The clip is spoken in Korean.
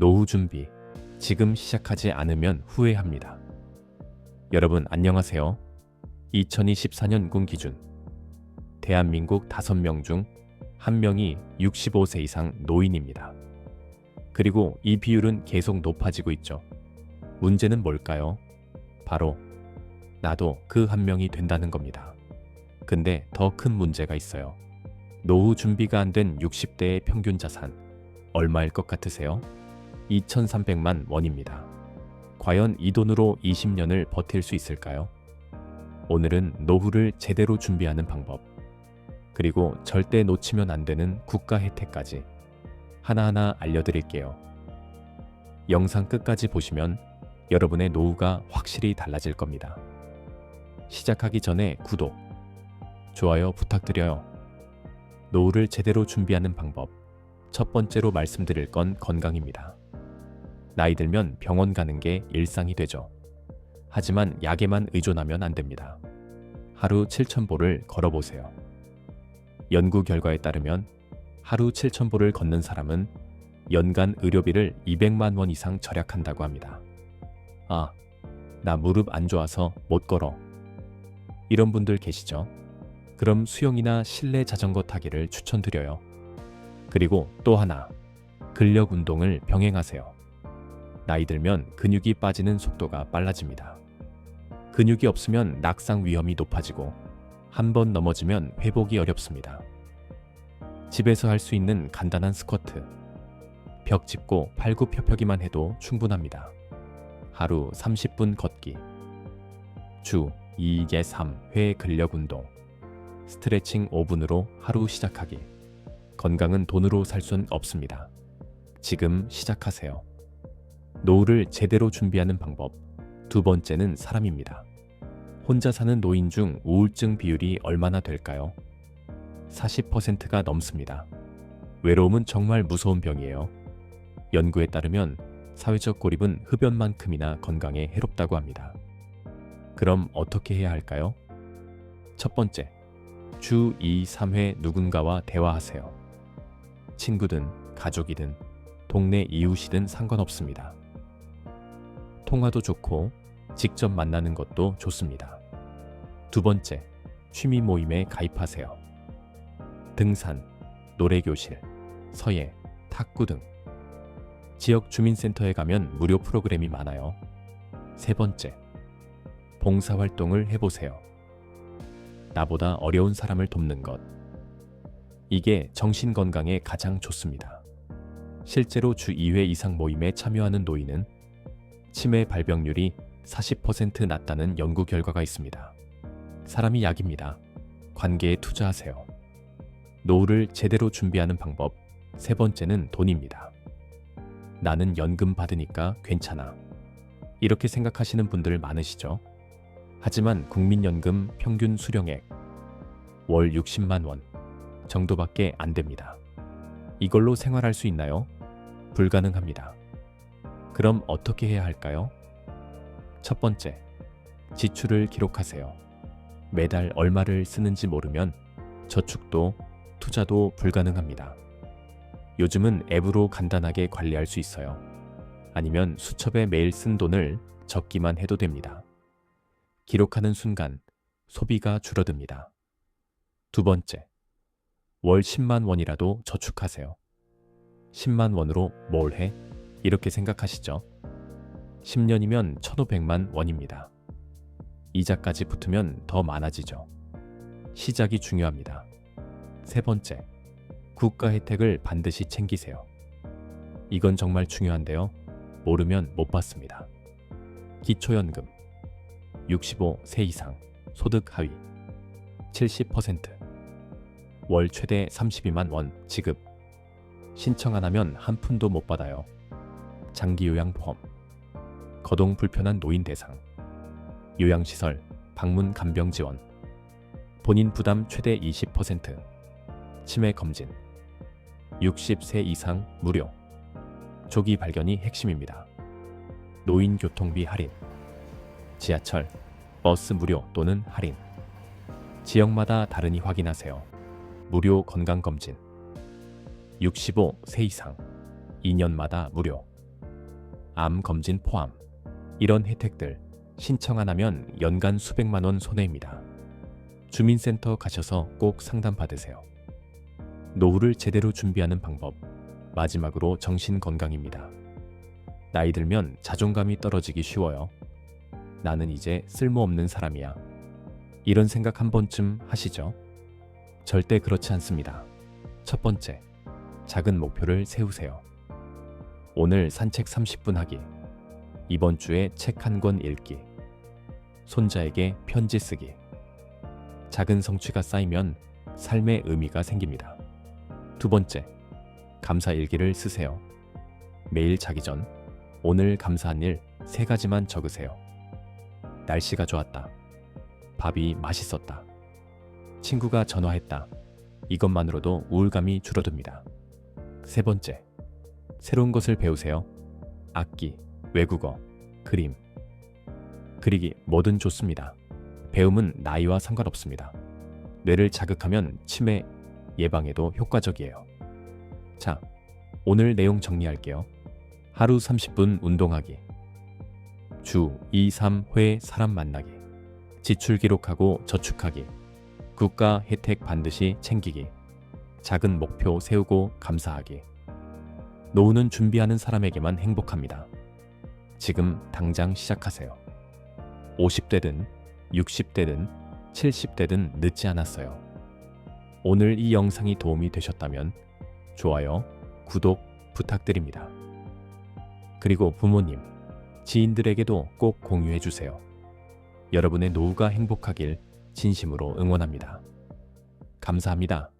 노후 준비 지금 시작하지 않으면 후회합니다. 여러분 안녕하세요. 2024년군 기준 대한민국 5명 중 1명이 65세 이상 노인입니다. 그리고 이 비율은 계속 높아지고 있죠. 문제는 뭘까요? 바로 나도 그 한 명이 된다는 겁니다. 근데 더 큰 문제가 있어요. 노후 준비가 안 된 60대의 평균 자산 얼마일 것 같으세요? 2,300만 원입니다. 과연 이 돈으로 20년을 버틸 수 있을까요? 오늘은 노후를 제대로 준비하는 방법, 그리고 절대 놓치면 안 되는 국가 혜택까지 하나하나 알려드릴게요. 영상 끝까지 보시면 여러분의 노후가 확실히 달라질 겁니다. 시작하기 전에 구독, 좋아요 부탁드려요. 노후를 제대로 준비하는 방법. 첫 번째로 말씀드릴 건 건강입니다. 나이 들면 병원 가는 게 일상이 되죠. 하지만 약에만 의존하면 안 됩니다. 하루 7,000보를 걸어보세요. 연구 결과에 따르면 하루 7,000보를 걷는 사람은 연간 의료비를 200만 원 이상 절약한다고 합니다. 아, 나 무릎 안 좋아서 못 걸어. 이런 분들 계시죠? 그럼 수영이나 실내 자전거 타기를 추천드려요. 그리고 또 하나, 근력 운동을 병행하세요. 나이 들면 근육이 빠지는 속도가 빨라집니다. 근육이 없으면 낙상 위험이 높아지고 한 번 넘어지면 회복이 어렵습니다. 집에서 할 수 있는 간단한 스쿼트, 벽 짚고 팔굽혀펴기만 해도 충분합니다. 하루 30분 걷기, 주 2개 3회 근력 운동, 스트레칭 5분으로 하루 시작하기. 건강은 돈으로 살 순 없습니다. 지금 시작하세요. 노후를 제대로 준비하는 방법. 두 번째는 사람입니다. 혼자 사는 노인 중 우울증 비율이 얼마나 될까요? 40%가 넘습니다. 외로움은 정말 무서운 병이에요. 연구에 따르면 사회적 고립은 흡연만큼이나 건강에 해롭다고 합니다. 그럼 어떻게 해야 할까요? 첫 번째, 주 2, 3회 누군가와 대화하세요. 친구든 가족이든 동네 이웃이든 상관없습니다. 통화도 좋고 직접 만나는 것도 좋습니다. 두 번째, 취미 모임에 가입하세요. 등산, 노래교실, 서예, 탁구 등 지역 주민센터에 가면 무료 프로그램이 많아요. 세 번째, 봉사활동을 해보세요. 나보다 어려운 사람을 돕는 것. 이게 정신 건강에 가장 좋습니다. 실제로 주 2회 이상 모임에 참여하는 노인은 치매 발병률이 40% 낮다는 연구 결과가 있습니다. 사람이 약입니다. 관계에 투자하세요. 노후를 제대로 준비하는 방법 세 번째는 돈입니다. 나는 연금 받으니까 괜찮아. 이렇게 생각하시는 분들 많으시죠? 하지만 국민연금 평균 수령액 월 60만 원 정도밖에 안 됩니다. 이걸로 생활할 수 있나요? 불가능합니다. 그럼 어떻게 해야 할까요? 첫 번째, 지출을 기록하세요. 매달 얼마를 쓰는지 모르면 저축도 투자도 불가능합니다. 요즘은 앱으로 간단하게 관리할 수 있어요. 아니면 수첩에 매일 쓴 돈을 적기만 해도 됩니다. 기록하는 순간 소비가 줄어듭니다. 두 번째, 월 10만 원이라도 저축하세요. 10만 원으로 뭘 해? 이렇게 생각하시죠? 10년이면 1,500만 원입니다. 이자까지 붙으면 더 많아지죠. 시작이 중요합니다. 세 번째, 국가 혜택을 반드시 챙기세요. 이건 정말 중요한데요. 모르면 못 받습니다. 기초연금 65세 이상 소득 하위 70%월 최대 32만 원 지급 신청 안 하면 한 푼도 못 받아요. 장기 요양보험 거동 불편한 노인 대상 요양시설 방문 간병 지원 본인 부담 최대 20% 치매 검진 60세 이상 무료 조기 발견이 핵심입니다. 노인 교통비 할인 지하철, 버스 무료 또는 할인 지역마다 다르니 확인하세요. 무료 건강검진 65세 이상 2년마다 무료 암 검진 포함. 이런 혜택들 신청 안 하면 연간 수백만 원 손해입니다. 주민센터 가셔서 꼭 상담 받으세요. 노후를 제대로 준비하는 방법. 마지막으로 정신 건강입니다. 나이 들면 자존감이 떨어지기 쉬워요. 나는 이제 쓸모없는 사람이야. 이런 생각 한 번쯤 하시죠? 절대 그렇지 않습니다. 첫 번째, 작은 목표를 세우세요. 오늘 산책 30분 하기. 이번 주에 책 한 권 읽기. 손자에게 편지 쓰기. 작은 성취가 쌓이면 삶의 의미가 생깁니다. 두 번째, 감사 일기를 쓰세요. 매일 자기 전 오늘 감사한 일 세 가지만 적으세요. 날씨가 좋았다. 밥이 맛있었다. 친구가 전화했다. 이것만으로도 우울감이 줄어듭니다. 세 번째, 새로운 것을 배우세요. 악기, 외국어, 그림. 그리기 뭐든 좋습니다. 배움은 나이와 상관없습니다. 뇌를 자극하면 치매 예방에도 효과적이에요. 자, 오늘 내용 정리할게요. 하루 30분 운동하기. 주 2, 3회 사람 만나기. 지출 기록하고 저축하기. 국가 혜택 반드시 챙기기. 작은 목표 세우고 감사하기. 노후는 준비하는 사람에게만 행복합니다. 지금 당장 시작하세요. 50대든 60대든 70대든 늦지 않았어요. 오늘 이 영상이 도움이 되셨다면 좋아요, 구독 부탁드립니다. 그리고 부모님, 지인들에게도 꼭 공유해 주세요. 여러분의 노후가 행복하길 진심으로 응원합니다. 감사합니다.